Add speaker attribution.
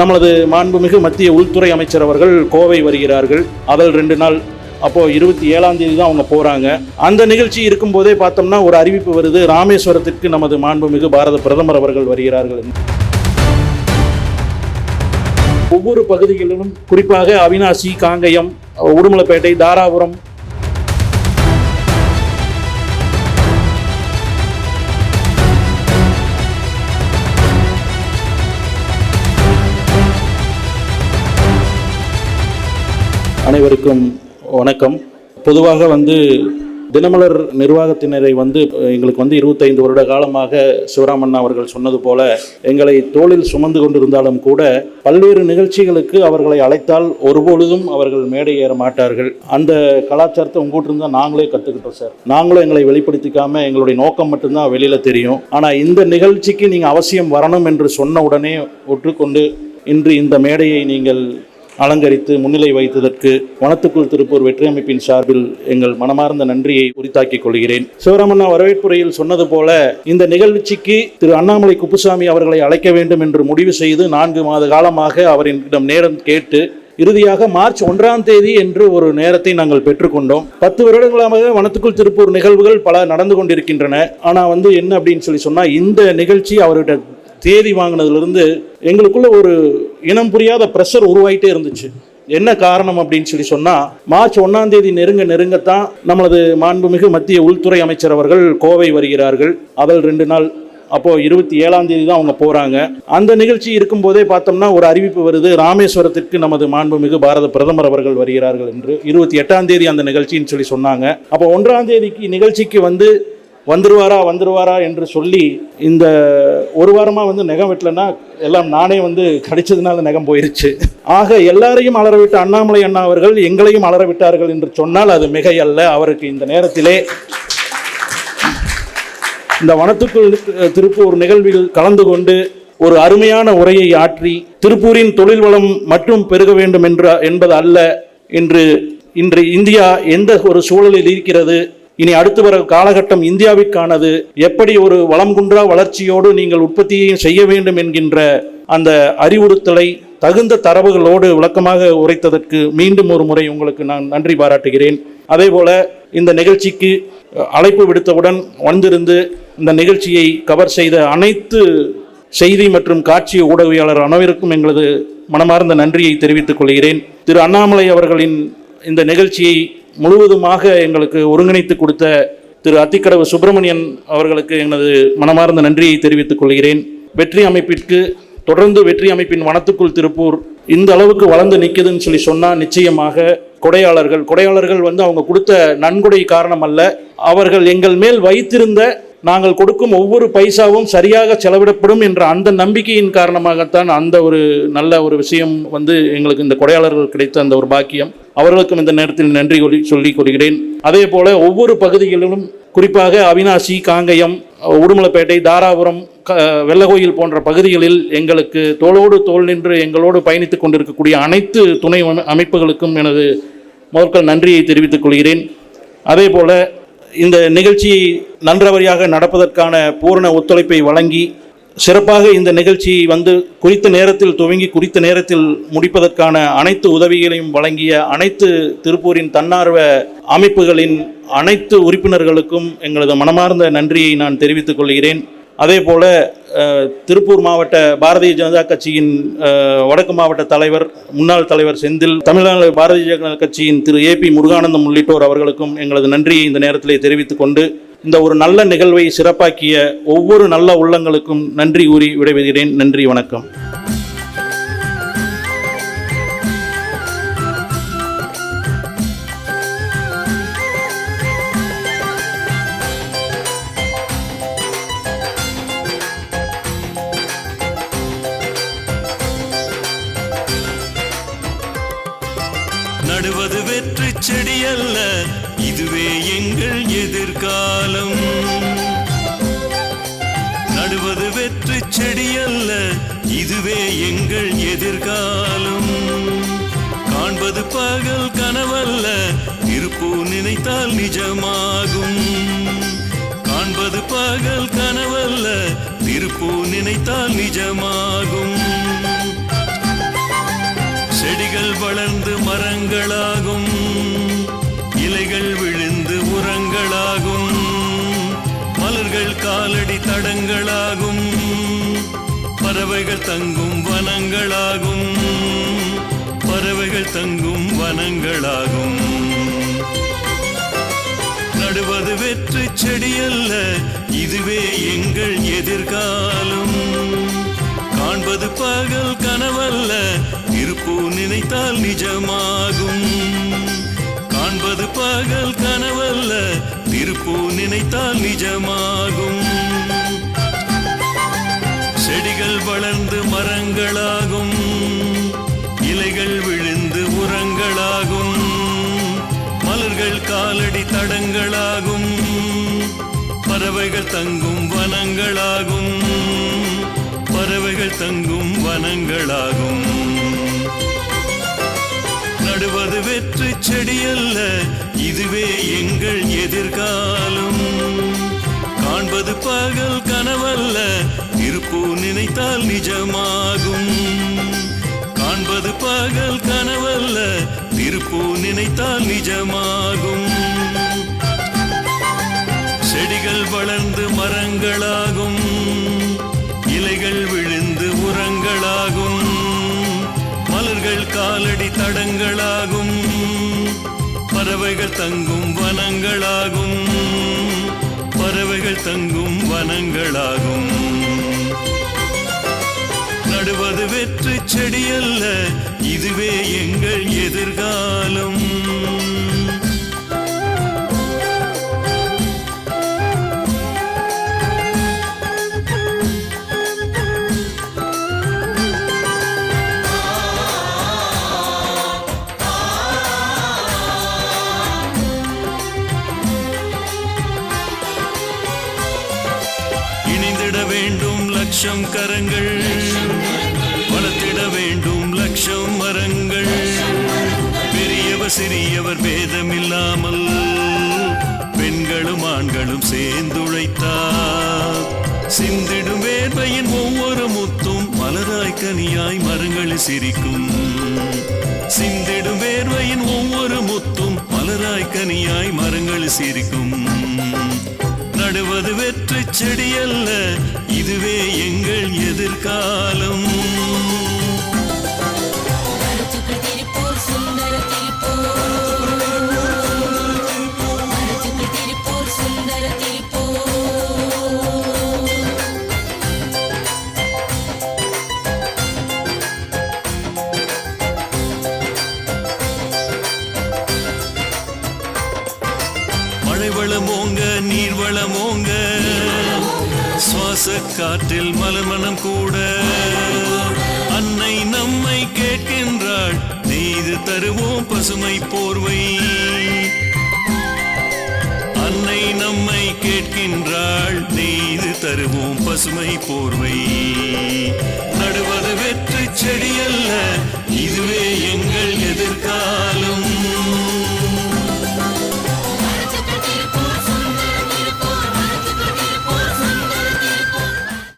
Speaker 1: நமது மாண்புமிகு மத்திய உள்துறை அமைச்சர் அவர்கள் கோவை வருகிறார்கள். அதில் ரெண்டு நாள் அப்போ இருபத்தி ஏழாம் தேதி தான் அவங்க போறாங்க. அந்த நிகழ்ச்சி இருக்கும்போதே பார்த்தோம்னா ஒரு அறிவிப்பு வருது. ராமேஸ்வரத்திற்கு நமது மாண்புமிகு பாரத பிரதமர் அவர்கள் வருகிறார்கள் ஒவ்வொரு பகுதிகளிலும் குறிப்பாக அவினாசி காங்கயம் உடுமலைப்பேட்டை தாராபுரம் அனைவருக்கும் வணக்கம். பொதுவாக வந்து தினமலர் நிர்வாகத்தினரை வந்து எங்களுக்கு வந்து இருபத்தைந்து வருட காலமாக சிவராமண்ணா அவர்கள் சொன்னது போல எங்களை தோளில் சுமந்து கொண்டிருந்தாலும் கூட பல்வேறு நிகழ்ச்சிகளுக்கு அவர்களை அழைத்தால் ஒருபொழுதும் அவர்கள் மேடை ஏற மாட்டார்கள். அந்த கலாச்சாரத்தை உங்ககிட்ட இருந்தால் நாங்களே கற்றுக்கிட்டோம் சார். நாங்களும் எங்களை வெளிப்படுத்திக்காம எங்களுடைய நோக்கம் மட்டும்தான் வெளியில் தெரியும். ஆனால் இந்த நிகழ்ச்சிக்கு நீங்கள் அவசியம் வரணும் என்று சொன்ன உடனே ஒற்றுக்கொண்டு இன்று இந்த மேடையை நீங்கள் அலங்கரித்து முன்னிலை வைத்ததற்கு வனத்துக்குள் திருப்பூர் வெற்றி அமைப்பின் சார்பில் எங்கள் மனமார்ந்த நன்றியை உரித்தாக்கிக் கொள்கிறேன். சிவராமண்ணா வரவேற்புரையில் சொன்னது போல இந்த நிகழ்ச்சிக்கு திரு அண்ணாமலை குப்புசாமி அவர்களை அழைக்க வேண்டும் என்று முடிவு செய்து நான்கு மாத காலமாக அவரிடம் நேரம் கேட்டு இறுதியாக மார்ச் ஒன்றாம் தேதி என்று ஒரு நேரத்தை நாங்கள் பெற்றுக்கொண்டோம். பத்து வருடங்களாக வனத்துக்குள் திருப்பூர் நிகழ்வுகள் பல நடந்து கொண்டிருக்கின்றன. ஆனால் வந்து என்ன அப்படின்னு சொல்லி சொன்னால் இந்த நிகழ்ச்சி அவர்கிட்ட தேதி வாங்கினதுலேருந்து எங்களுக்குள்ள ஒரு இனம் புரியாத ப்ரெஷர் உருவாயிட்டே இருந்துச்சு. என்ன காரணம் அப்படின்னு சொல்லி சொன்னால் மார்ச் ஒன்றாம் தேதி நெருங்க நெருங்கத்தான் நம்மளது மாண்புமிகு மத்திய உள்துறை அமைச்சர் அவர்கள் கோவை வருகிறார்கள். அதில் ரெண்டு நாள் அப்போது இருபத்தி ஏழாம் தேதி தான் அவங்க போகிறாங்க அந்த நிகழ்ச்சி இருக்கும்போதே பார்த்தோம்னா ஒரு அறிவிப்பு வருது. ராமேஸ்வரத்திற்கு நமது மாண்புமிகு பாரத பிரதமர் அவர்கள் வருகிறார்கள் என்று இருபத்தி எட்டாம் தேதி அந்த நிகழ்ச்சின்னு சொல்லி சொன்னாங்க. அப்போ ஒன்றாம் தேதிக்கு நிகழ்ச்சிக்கு வந்து வந்துருவாரா வந்துருவாரா என்று சொல்லி இந்த ஒரு வாரமாக வந்து நெகம் வெட்டலைன்னா எல்லாம் நானே வந்து கடிச்சதுனால நெகம் போயிருச்சு. ஆக எல்லாரையும் அலறவிட்ட அண்ணாமலை அண்ணா அவர்கள் எங்களையும் அலற விட்டார்கள் என்று சொன்னால் அது மிகை அல்ல அவருக்கு இந்த நேரத்திலே இந்த வனத்துக்குள் திருப்பூர் நிகழ்வில் கலந்து கொண்டு ஒரு அருமையான உரையை ஆற்றி திருப்பூரின் தொழில் வளம் மட்டும் பெருக வேண்டும் என்ற என்பது அல்ல என்று இன்று இந்தியா எந்த ஒரு சூழலில் இருக்கிறது? இனி அடுத்து வர காலகட்டம் இந்தியாவிற்கானது. எப்படி ஒரு வளம் குன்றா வளர்ச்சியோடு நீங்கள் உற்பத்தியையும் செய்ய வேண்டும் என்கின்ற அந்த அறிவுறுத்தலை தகுந்த தரவுகளோடு விளக்கமாக உரைத்ததற்கு மீண்டும் ஒரு முறை உங்களுக்கு நான் நன்றி பாராட்டுகிறேன். அதே போல இந்த நிகழ்ச்சிக்கு அழைப்பு விடுத்தவுடன் வந்திருந்து இந்த நிகழ்ச்சியை கவர் செய்த அனைத்து செய்தி மற்றும் காட்சி ஊடகவியாளர் அனைவருக்கும் எங்களது மனமார்ந்த நன்றியை தெரிவித்துக் கொள்கிறேன். திரு அண்ணாமலை அவர்களின் இந்த நிகழ்ச்சியை முழுவதுமாக எங்களுக்கு ஒருங்கிணைத்து கொடுத்த திரு அத்திக்கடவு சுப்பிரமணியன் அவர்களுக்கு எனது மனமார்ந்த நன்றியை தெரிவித்துக் கொள்கிறேன். வெற்றி அமைப்பிற்கு தொடர்ந்து வெற்றி அமைப்பின் வனத்துக்குள் திருப்பூர் இந்த அளவுக்கு வளர்ந்து நிற்குதுன்னு சொல்லி சொன்னால் நிச்சயமாக கொடையாளர்கள் கொடையாளர்கள் வந்து அவங்க கொடுத்த நன்கொடை காரணம் அல்ல. அவர்கள் எங்கள் மேல் வைத்திருந்த நாங்கள் கொடுக்கும் ஒவ்வொரு பைசாவும் சரியாக செலவிடப்படும் என்ற அந்த நம்பிக்கையின் காரணமாகத்தான் அந்த ஒரு நல்ல ஒரு விஷயம் வந்து எங்களுக்கு இந்த கொடையாளர்கள் கிடைத்த அந்த ஒரு பாக்கியம். அவர்களுக்கும் இந்த நேரத்தில் நன்றி கொடி சொல்லிக் கொள்கிறேன். அதே போல ஒவ்வொரு பகுதிகளிலும் குறிப்பாக அவினாசி காங்கயம் உடுமலைப்பேட்டை தாராபுரம் க- வெள்ளகோயில் போன்ற பகுதிகளில் எங்களுக்கு தோளோடு தோல் நின்று எங்களோடு பயணித்துக் கொண்டிருக்கக்கூடிய அனைத்து துணை அமைப்புகளுக்கும் எனது முதற்கள் நன்றியை தெரிவித்துக் கொள்கிறேன். அதே போல இந்த நிகழ்ச்சி நன்றவரியாக நடப்பதற்கான பூரண ஒத்துழைப்பை வழங்கி சிறப்பாக இந்த நிகழ்ச்சி வந்து குறித்த நேரத்தில் துவங்கி குறித்த நேரத்தில் முடிப்பதற்கான அனைத்து உதவிகளையும் வழங்கிய அனைத்து திருப்பூரின் தன்னார்வ அமைப்புகளின் அனைத்து உறுப்பினர்களுக்கும் எங்களது மனமார்ந்த நன்றியை நான் தெரிவித்துக் கொள்கிறேன். அதே போல திருப்பூர் மாவட்ட பாரதிய ஜனதா கட்சியின் வடக்கு மாவட்ட தலைவர் முன்னாள் தலைவர் செந்தில் தமிழ்நாடு பாரதிய ஜனதா கட்சியின் திரு ஏ பி முருகானந்தம் உள்ளிட்டோர் அவர்களுக்கும் எங்களது நன்றியை இந்த நேரத்திலே தெரிவித்துக் கொண்டு இந்த ஒரு நல்ல நிகழ்வை சிறப்பாக்கிய ஒவ்வொரு நல்ல உள்ளங்களுக்கும் நன்றி கூறி விடைபெறுகிறேன். நன்றி வணக்கம்.
Speaker 2: செடி அல்ல இதுவே எங்கள் எதிர்காலம். நடுவது வெற்றி செடி அல்ல இதுவே எங்கள் எதிர்காலம். காண்பது பகல் கனவல்ல இருப்போ நினைத்தால் நிஜமாகும். காண்பது பகல் கனவல்ல இருப்போ நினைத்தால் நிஜமாகும். செடிகள் வளர்ந்து மரங்களாகும். காலடி தடங்களாகும். பறவைகள் தங்கும் வனங்களாகும். பறவைகள் தங்கும் வனங்களாகும். நடுவது வெற்று செடி அல்ல இதுவே எங்கள் எதிர்காலம். காண்பது பகல் கனவல்ல இருப்பு நினைத்தால் நிஜமாகும். காண்பது பகல் கனவல்ல திருப்பு நினைத்தால் நிஜமாகும். தடங்களாகும். பறவைகள் தங்கும் வனங்களாகும். பறவைகள் தங்கும் வனங்களாகும். நடுவது வெற்று செடியல்ல இதுவே எங்கள் எதிர்காலம். காண்பது பகல் கனவல்ல இருப்பு நினைத்தால் நிஜமாகும். என்பது பகல் கனவல்ல. திருப்பூ நினைத்தால் நிஜமாகும். செடிகள் வளர்ந்து மரங்களாகும். இலைகள் விழுந்து உரங்களாகும். மலர்கள் காலடி தடங்களாகும். பறவைகள் தங்கும் வனங்களாகும். பறவைகள் தங்கும் வனங்களாகும். நடுவது வெற்று செடியல்ல. இதுவே எங்கள் எதிர்காலம். இணைந்திட வேண்டும் லட்சம் கரங்கள். வளர்த்திட வேண்டும் லட்சம் மரங்கள். பெரியவர் சிறியவர் பேதமில்லாமல் பெண்களும் ஆண்களும் சேர்ந்துழைத்தார். சிந்திடும் வேர்வையின் ஒவ்வொரு முத்தும் மலராய் கனியாய் மரங்களில் சிரிக்கும். சிந்திடும் வேர்வையின் ஒவ்வொரு முத்தும் மலராய் கனியாய் மரங்களில் சிரிக்கும். நடுவது வெற்றி செடியல்ல. இதுவே எங்கள் எதிர்காலம். மழை வளமோங்க நீர் வளமோங்க சுவாச காற்றில் மலமனம் கூட. அன்னை நம்மை கேட்கின்றாள் நெய்து தருவோம் பசுமை போர்வை. அன்னை நம்மை கேட்கின்றாள் நெய்து தருவோம் பசுமை போர்வை. நடுவது வெற்று செடியல்ல இதுவே எங்கள் எதிர்கால